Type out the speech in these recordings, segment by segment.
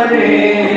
তোমারে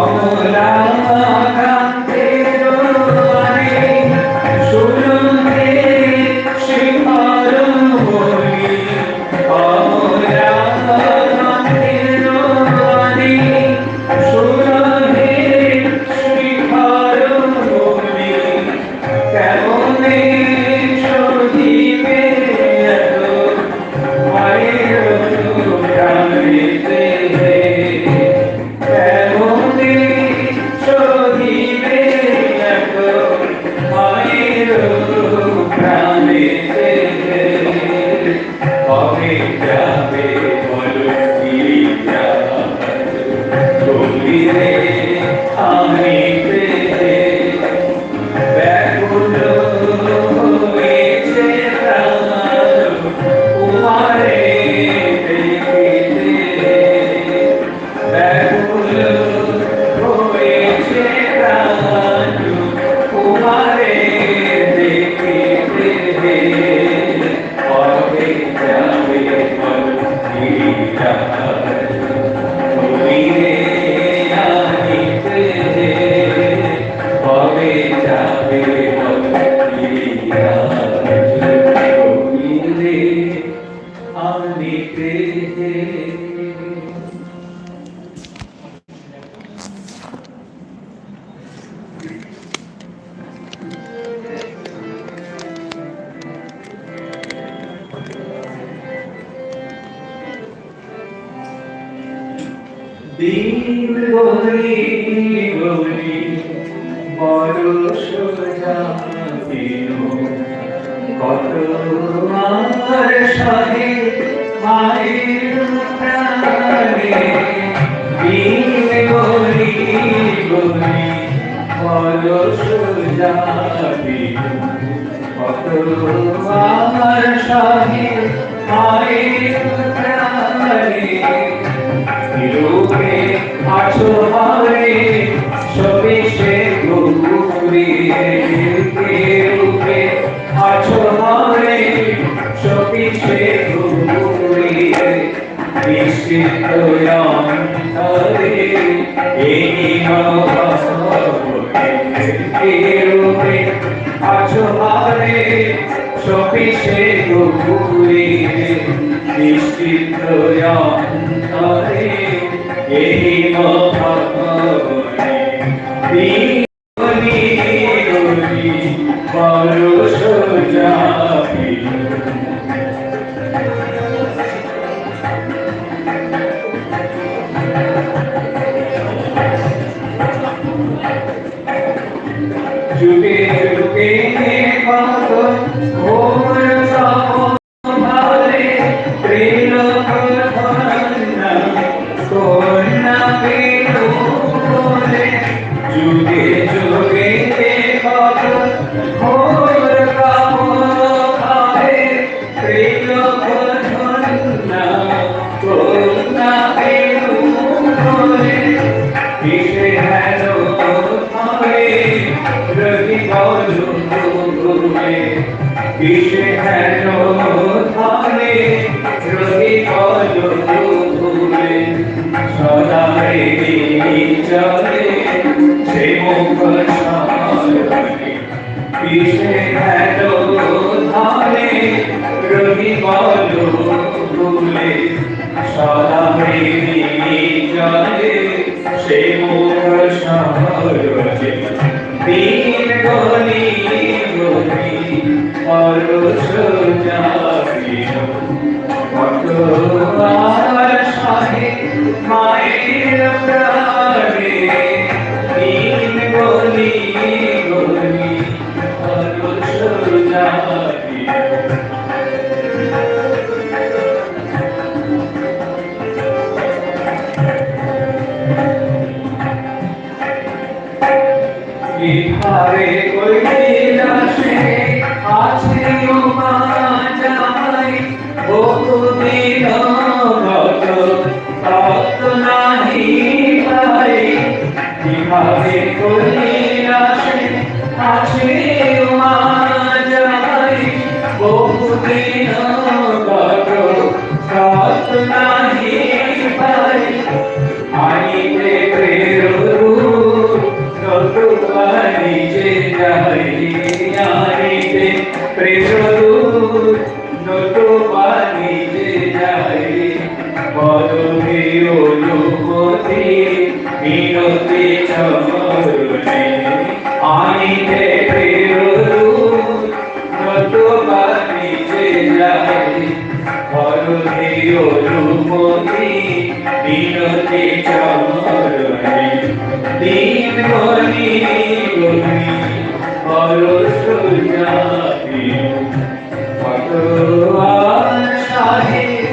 Lord, দিন গলি গলি বড় সোজা কত মার সাহে মায়ের প্রাণে দিন গলি গলি বড় সোজা কত মার সাহে মায়ের প্রাণে রূপে আছো হারে সবিশে রূপে রূপে আছো হারে সবিশে রূপে নিশ্চিত অন্তরে এই নব রূপে আছো হারে সপিছে গোপুরে নিশ্চিত অন্তরে এই মহাপরে Krishna شجاعة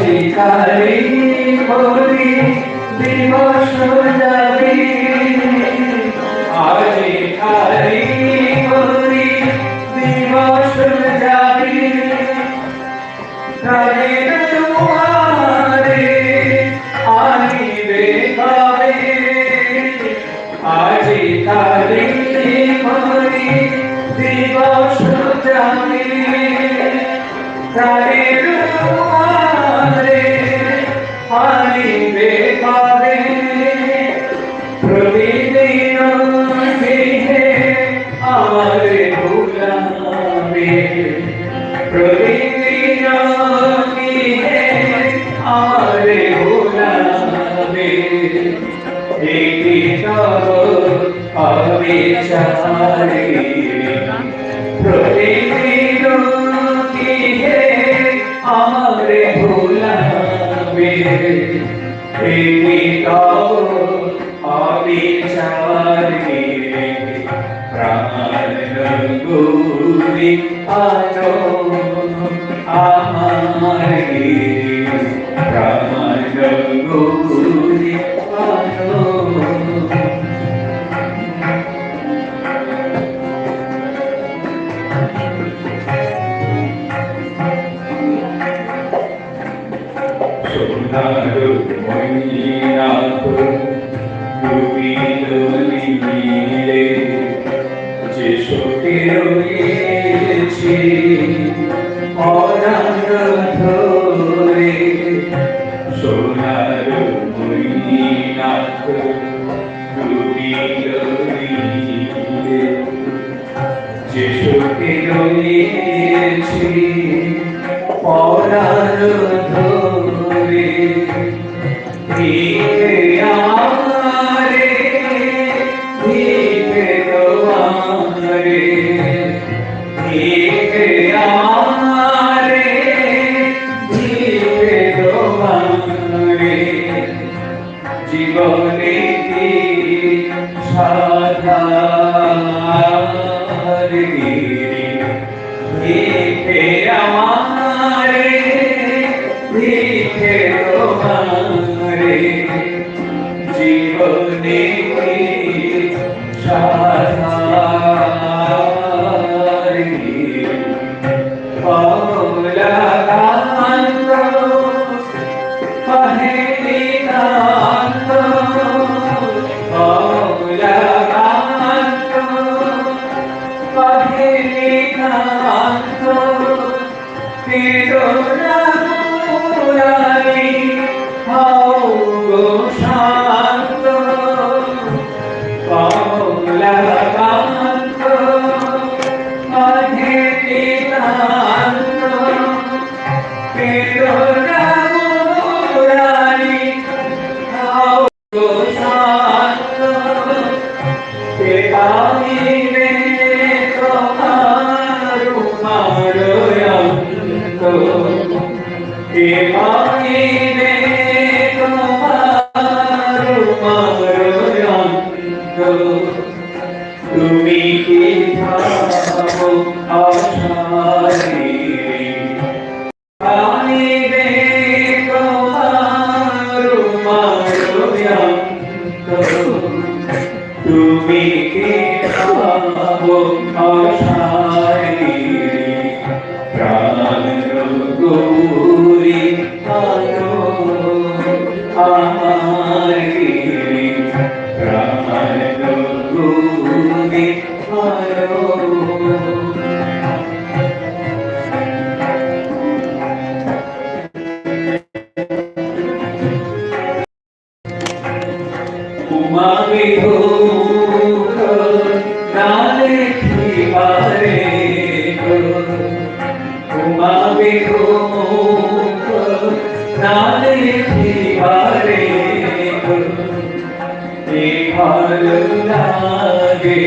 শিখাই বলি দিবস যাবি আর শিখাই বলি দিবস যাবি তাদের তোমারে আনিবে তবে আজি তারিখ বলি দিবস যাবি মেরে প্রেমিকাও আমি চার মেরে প্রাণ গুরি আনো আমার গিরি প্রাণ গুরি আনো morning. Yeah. Nikol Nikol তুমি কি থাকো আশায়?